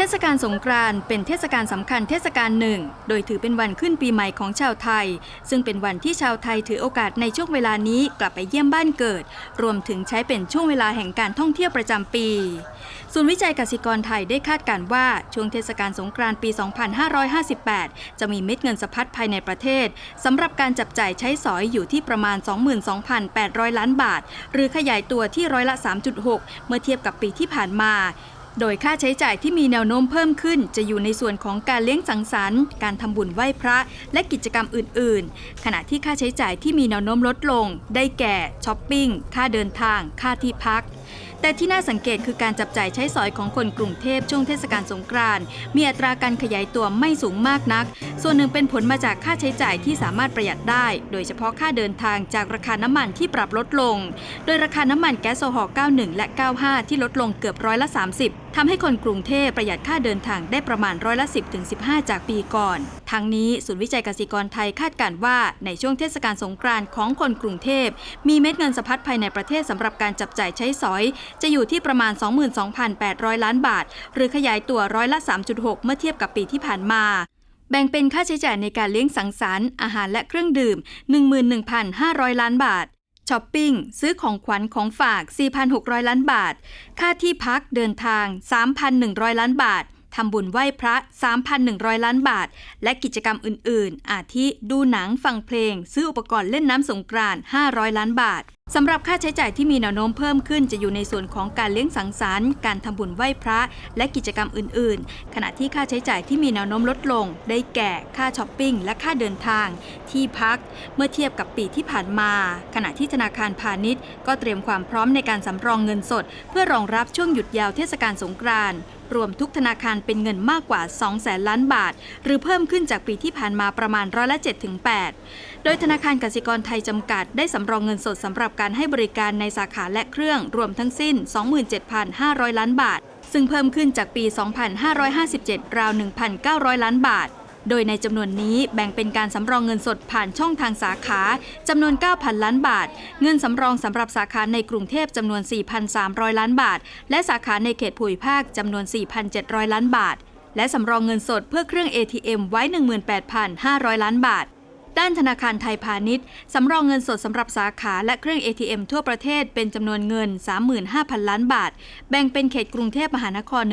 เทศกาลสงกรานต์เป็นเทศกาลสำคัญเทศกาลหนึ่ง โดยถือเป็นวันขึ้นปีใหม่ของชาวไทย ซึ่งเป็นวันที่ชาวไทยถือโอกาสในช่วงเวลานี้กลับไปเยี่ยมบ้านเกิด รวมถึงใช้เป็นช่วงเวลาแห่งการท่องเที่ยวประจำปีศูนย์วิจัยกสิกรไทยได้คาดการณ์ว่า ช่วงเทศกาลสงกรานต์ปี 2558 จะมีเม็ดเงินสะพัดภายในประเทศสำหรับการจับจ่ายใช้สอยอยู่ที่ประมาณ 22,800 ล้านบาท หรือขยายตัวที่ร้อยละ 3.6 เมื่อเทียบกับปีที่ผ่านมา โดยค่าใช้จ่ายที่มีแนวโน้มเพิ่มขึ้น จะอยู่ในส่วนของการเลี้ยงสังสรรค์ การทำบุญไหว้พระ และกิจกรรมอื่น ๆ ขณะที่ค่าใช้จ่ายที่มีแนวโน้มลดลง ได้แก่ช้อปปิ้ง ค่าเดินทาง ค่าที่พักแต่ที่น่าสังเกตคือการจับจ่ายใช้สอยของคนกรุงเทพช่วงเทศกาลสงกรานต์มีอัตราการขยายตัวไม่สูงมากนัก ส่วนหนึ่งเป็นผลมาจากค่าใช้จ่ายที่สามารถประหยัดได้ โดยเฉพาะค่าเดินทางจากราคาน้ำมันที่ปรับลดลง โดยราคาน้ำมันแก๊สโซฮอล์91 และ 95 ที่ลดลงเกือบร้อยละ 30ทำให้คนกรุงเทพประหยัดค่าเดินทางได้ประมาณร้อยละ 10ถึง15จากปีก่อน ทั้งนี้ศูนย์วิจัยกสิกรไทยคาดการว่าในช่วงเทศกาลสงกรานต์ของคนกรุงเทพ มีเม็ดเงินสะพัดภายในประเทศสำหรับการจับจ่ายใช้สอย จะอยู่ที่ประมาณ 22,800 ล้านบาท หรือขยายตัวร้อยละ 3.6 เมื่อเทียบกับปีที่ผ่านมาแบ่งเป็นค่าใช้จ่ายในการเลี้ยงสังสรรค์อาหารและเครื่องดื่ม 11,500 ล้านบาท ช้อปปิ้ง ซื้อของขวัญของฝาก 4,600 ล้านบาท ค่าที่พักเดินทาง 3,100 ล้านบาททำบุญไหว้พระ 3,100 ล้านบาท และกิจกรรมอื่น ๆ อาทิดูหนังฟังเพลง ซื้ออุปกรณ์เล่นน้ำสงกรานต์500 ล้านบาท สำหรับค่าใช้จ่ายที่มีแนวโน้มเพิ่มขึ้นจะอยู่ในส่วนของการเลี้ยงสังสรรค์ การทำบุญไหว้พระ และกิจกรรมอื่น ๆ ขณะที่ค่าใช้จ่ายที่มีแนวโน้มลดลง ได้แก่ค่าช้อปปิ้งและค่าเดินทาง ที่พัก เมื่อเทียบกับปีที่ผ่านมา ขณะที่ธนาคารพาณิชย์ ก็เตรียมความพร้อมในการสำรองเงินสด เพื่อรองรับช่วงหยุดยาวเทศกาลสงกรานต์รวมทุกธนาคารเป็นเงินมากกว่า 2 แสนล้านบาท หรือเพิ่มขึ้นจากปีที่ผ่านมาประมาณร้อยละ7ถึง8โดยธนาคารกสิกรไทยจำกัดได้สำรองเงินสดสำหรับการให้บริการในสาขาและเครื่องรวมทั้งสิ้น 27,500 ล้านบาท ซึ่งเพิ่มขึ้นจากปี 2557 ราว 1,900 ล้านบาท โดยในจำนวนนี้แบ่งเป็นการสำรองเงินสดผ่านช่องทางสาขาจำนวน 9,000 ล้านบาท เงินสำรองสำหรับสาขาในกรุงเทพจำนวน 4,300 ล้านบาท และสาขาในเขตภูมิภาคจำนวน 4,700 ล้านบาท และสำรองเงินสดเพื่อเครื่อง ATM ไว้ 18,500 ล้านบาท ด้านธนาคารไทยพาณิชย์ สำรองเงินสดสำหรับสาขาและเครื่อง ATM ทั่วประเทศเป็นจำนวนเงิน 35,000 ล้านบาท แบ่งเป็นเขตกรุงเทพมหานคร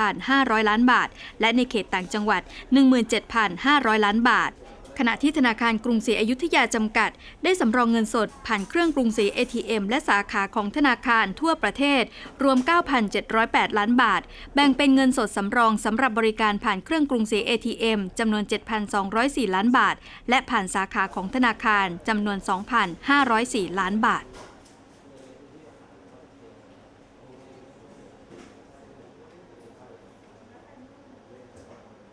17,500 ล้านบาท และในเขตต่างจังหวัด 17,500 ล้านบาท ขณะที่ธนาคารกรุงศรีอยุธยาจำกัด ได้สำรองเงินสดผ่านเครื่องกรุงศรี ATM และสาขาของธนาคารทั่วประเทศ รวม 9,708 ล้านบาท แบ่งเป็นเงินสดสำรองสำหรับบริการผ่านเครื่องกรุงศรี ATM จำนวน 7,204 ล้านบาท และผ่านสาขาของธนาคารจำนวน 2,504 ล้านบาท